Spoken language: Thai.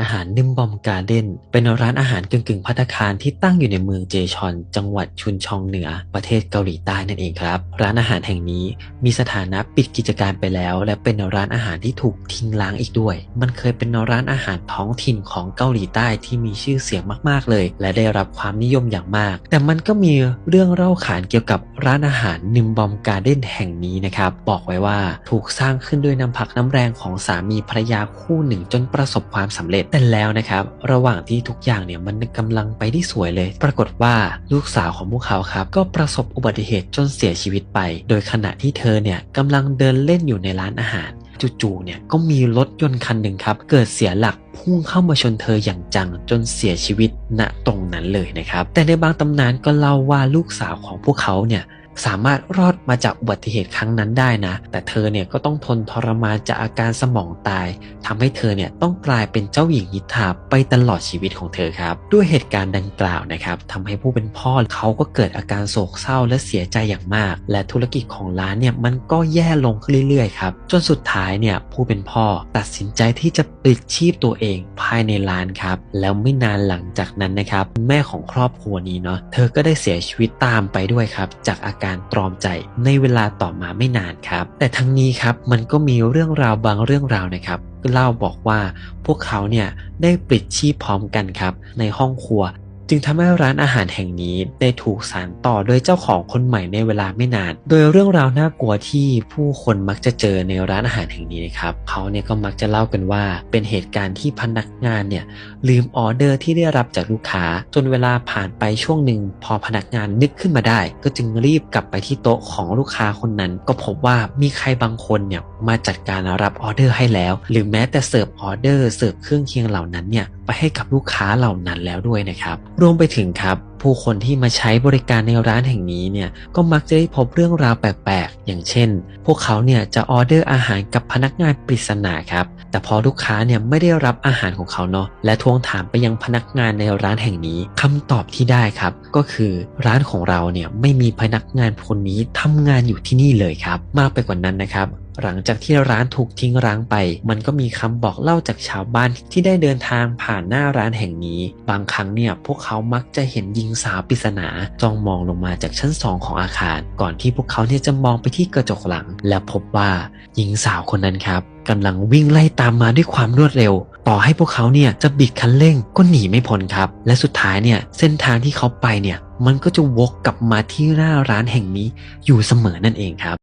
อาหารนิมบอมการ์เด้นเป็นร้านอาหารกึ่งกึ่งๆภัตตาคารที่ตั้งอยู่ในเมืองเจชอน จังหวัดชุนชองเหนือ ประเทศเกาหลีใต้นั่นเองครับ ร้านอาหารแห่งนี้มีสถานะปิดกิจการไปแล้ว และเป็นร้านอาหารที่ถูกทิ้งร้างอีกด้วย มันเคยเป็นร้านอาหารท้องถิ่นของเกาหลีใต้ที่มีชื่อเสียงมากๆเลย และได้รับความนิยมอย่างมาก แต่มันก็มีเรื่องเล่าขานเกี่ยวกับร้านอาหารนิมบอมการ์เด้นแห่งนี้นะครับบอกไว้ว่าถูกสร้างขึ้นด้วยน้ำพักน้ำแรงของสามีภรรยาคู่หนึ่งจนประสบความสำเร็จแต่แล้วนะครับ ระหว่างที่ทุกอย่างเนี่ยมันกำลังไปได้สวยเลย ปรากฏว่าลูกสาวของพวกเขาครับ ก็ประสบอุบัติเหตุจนเสียชีวิตไป โดยขณะที่เธอเนี่ยกำลังเดินเล่นอยู่ในร้านอาหารจู่ๆ เนี่ยก็มีรถยนต์คันหนึ่งครับ เกิดเสียหลักพุ่งเข้ามาชนเธออย่างจังจนเสียชีวิตณตรงนั้นเลยนะครับ แต่ในบางตำนานก็เล่าว่าลูกสาวของพวกเขาเนี่ย สามารถรอดมาจากอุบัติเหตุครั้งนั้นได้นะ แต่เธอเนี่ยก็ต้องทนทรมานจากอาการสมองตายทำให้เธอเนี่ยต้องกลายเป็นเจ้าหญิงนิทราไปตลอดชีวิตของเธอครับ ด้วยเหตุการณ์ดังกล่าวนะครับทำให้ผู้เป็นพ่อเขาก็เกิดอาการโศกเศร้าและเสียใจอย่างมาก และธุรกิจของร้านเนี่ยมันก็แย่ลงขึ้นเรื่อยๆครับจนสุดท้ายเนี่ยผู้เป็นพ่อตัดสินใจที่จะปลิดชีพตัวเองภายในร้านครับ แล้วไม่นานหลังจากนั้นนะครับแม่ของครอบครัวนี้เนาะเธอก็ได้เสียชีวิตตามไปด้วยครับจากอาการตรอมใจในเวลาต่อมาไม่นานครับ แต่ทั้งนี้ครับมันก็มีเรื่องราวบางเรื่องราวนะครับเล่าบอกว่าพวกเขาเนี่ยได้ปลิดชีพพร้อมกันครับ ในห้องครัว จึงทำให้ร้านอาหารแห่งนี้ได้ถูกสานต่อโดยเจ้าของคนใหม่ในเวลาไม่นาน โดยเรื่องราวน่ากลัวที่ผู้คนมักจะเจอในร้านอาหารแห่งนี้นะครับเขาเนี่ยก็มักจะเล่ากันว่า เป็นเหตุการณ์ที่พนักงานเนี่ยลืมออเดอร์ที่ได้รับจากลูกค้า จนเวลาผ่านไปช่วงหนึ่งพอพนักงานนึกขึ้นมาได้ ก็จึงรีบกลับไปที่โต๊ะของลูกค้าคนนั้น ก็พบว่ามีใครบางคนเนี่ยมาจัดการรับออเดอร์ให้แล้ว หรือแม้แต่เสิร์ฟออเดอร์เสิร์ฟเครื่องเคียงเหล่านั้นเนี่ย ไปให้กับลูกค้าเหล่านั้นแล้วด้วยนะครับ รวมไปถึงครับ ผู้คนที่มาใช้บริการในร้านแห่งนี้เนี่ยก็มักจะได้พบเรื่องราวแปลกๆ อย่างเช่น พวกเขาเนี่ยจะออเดอร์อาหารกับพนักงานปริศนาครับ แต่พอลูกค้าเนี่ยไม่ได้รับอาหารของเขาเนาะและทวงถามไปยังพนักงานในร้านแห่งนี้คำตอบที่ได้ครับ ก็คือร้านของเราเนี่ยไม่มีพนักงานคนนี้ทำงานอยู่ที่นี่เลยครับ มากไปกว่านั้นนะครับหลังจากที่ร้านถูกทิ้งร้างไป มันก็มีคำบอกเล่าจากชาวบ้านที่ได้เดินทางผ่านหน้าร้านแห่งนี้ บางครั้งเนี่ยพวกเขามักจะเห็นหญิงสาวปริศนาจ้องมองลงมาจากชั้นสองของอาคาร ก่อนที่พวกเขาเนี่ยจะมองไปที่กระจกหลัง และพบว่าหญิงสาวคนนั้นครับกำลังวิ่งไล่ตามมาด้วยความรวดเร็ว ต่อให้พวกเขาเนี่ยจะบิดคันเร่งก็หนีไม่พ้นครับ และสุดท้ายเนี่ยเส้นทางที่เขาไปเนี่ยมันก็จะวกกลับมาที่หน้าร้านแห่งนี้อยู่เสมอนั่นเองครับ